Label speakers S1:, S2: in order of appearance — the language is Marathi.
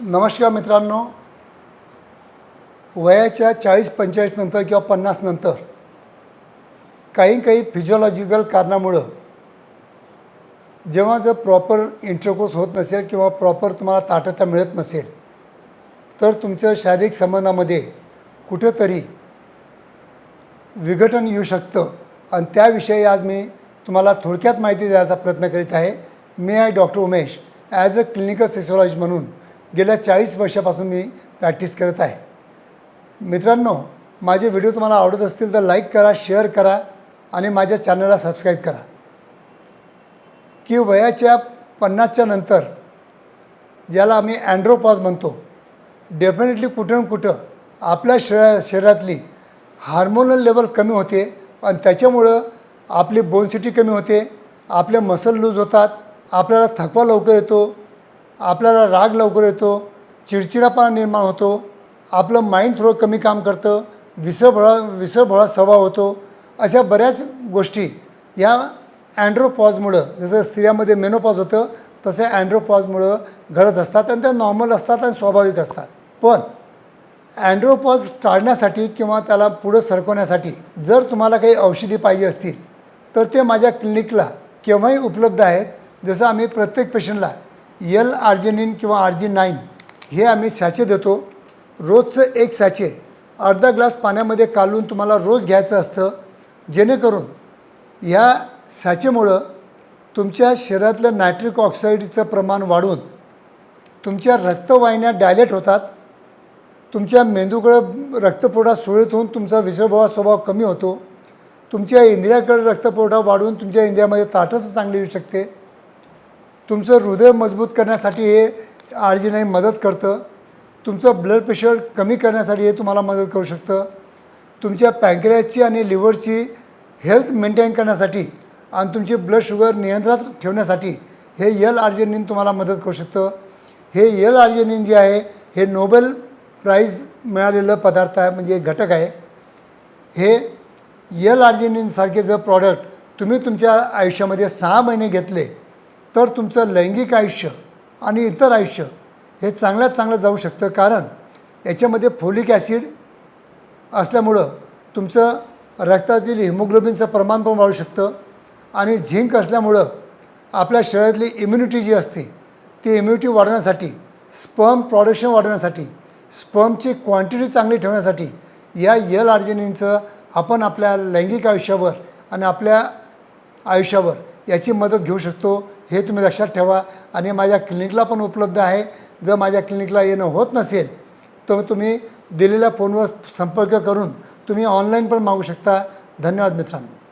S1: नमस्कार मित्रांनो. वयाच्या चाळीस पंचेचाळीस नंतर किंवा पन्नास नंतर काही काही फिजिओलॉजिकल कारणामुळं जेव्हा जर प्रॉपर इंटरकोर्स होत नसेल किंवा प्रॉपर तुम्हाला ताटता मिळत नसेल तर तुमच्या शारीरिक संबंधामध्ये कुठंतरी विघटन येऊ शकतं. आणि त्याविषयी आज मी तुम्हाला थोडक्यात माहिती द्यायचा प्रयत्न करीत आहे. मी आहे doctor Umesh as a clinical sexology म्हणून. गेल्या चाळीस वर्षापासून मी प्रॅक्टिस करत आहे. मित्रांनो माझे व्हिडिओ तुम्हाला आवडत असतील तर लाईक करा शेअर करा आणि माझ्या चॅनलला सबस्क्राईब करा. की वयाच्या पन्नासच्या नंतर ज्याला आम्ही अँड्रोपॉज म्हणतो डेफिनेटली कुठं ना कुठं आपल्या शरीरा शरीरातली हार्मोनल लेवल कमी होते आणि त्याच्यामुळं आपली बोनसिटी कमी होते आपले मसल लूज होतात आपल्याला थकवा लवकर येतो आपल्याला राग लवकर येतो चिडचिडापणा निर्माण होतो आपलं माइंड थोडं कमी काम करतं विसरभोळा विसरभोळा स्वभाव होतो अशा बऱ्याच गोष्टी या अँड्रोपॉजमुळं जसं स्त्रियामध्ये मेनोपॉज होतं तसे अँड्रोपॉजमुळं घडत असतात आणि त्या नॉर्मल असतात आणि स्वाभाविक असतात. पण अँड्रोपॉज टाळण्यासाठी किंवा त्याला पुढं सरकवण्यासाठी जर तुम्हाला काही औषधी पाहिजे असतील तर ते माझ्या क्लिनिकला केव्हाही उपलब्ध आहेत. जसं आम्ही प्रत्येक पेशंटला यल आर्जिनिन किंवा आर्जिन नाईन हे आम्ही सॅचे देतो. रोजचं एक सॅचे अर्धा ग्लास पाण्यामध्ये कालून तुम्हाला रोज घ्यायचं असतं. जेणेकरून ह्या सॅचेमुळं तुमच्या शरीरातलं नायट्रिक ऑक्साईडचं प्रमाण वाढून तुमच्या रक्तवाहिन्या डायलेट होतात. तुमच्या मेंदूकडं रक्तपुरवठा सुरळीत होऊन तुमचा विसरभोळा स्वभाव कमी होतो. तुमच्या इंद्रियाकडे रक्तपुरवठा वाढून तुमच्या इंद्रियामध्ये ताटच चांगली येऊ शकते. तुमचं हृदय मजबूत करण्यासाठी हे आर्जिनाई मदत करतं. तुमचं ब्लड प्रेशर कमी करण्यासाठी हे तुम्हाला मदत करू शकतं. तुमच्या पँक्रियाची आणि लिव्हरची हेल्थ मेंटेन करण्यासाठी आणि तुमची ब्लड शुगर नियंत्रणात ठेवण्यासाठी हे यल आर्जेनिन तुम्हाला मदत करू शकतं. हे यल आर्जेनिन जे आहे हे नोबेल प्राईज मिळालेलं पदार्थ आहे म्हणजे एक घटक आहे. हे यल आर्जेनिनसारखे जर प्रॉडक्ट तुम्ही तुमच्या आयुष्यामध्ये सहा महिने घेतले तर तुमचं लैंगिक आयुष्य आणि इतर आयुष्य हे चांगल्यात चांगलं जाऊ शकतं. कारण याच्यामध्ये फोलिक ॲसिड असल्यामुळं तुमचं रक्तातील हिमोग्लोबिनचं प्रमाण पण वाढू शकतं आणि झिंक असल्यामुळं आपल्या शरीरातली इम्युनिटी जी असते ती इम्युनिटी वाढवण्यासाठी स्पर्म प्रॉडक्शन वाढवण्यासाठी स्पर्मची क्वांटिटी चांगली ठेवण्यासाठी या यल आर्जेनिनचं आपण आपल्या लैंगिक आयुष्यावर आणि आपल्या आयुष्यावर याची मदत घेऊ शकतो. हे तुम्ही लक्षात ठेवा. आणि माझ्या क्लिनिकला पण उपलब्ध आहे. जर माझ्या क्लिनिकला येणं होत नसेल तर तुम्ही दिलेल्या फोनवर संपर्क करून तुम्ही ऑनलाईन पण मागू शकता. धन्यवाद मित्रांनो.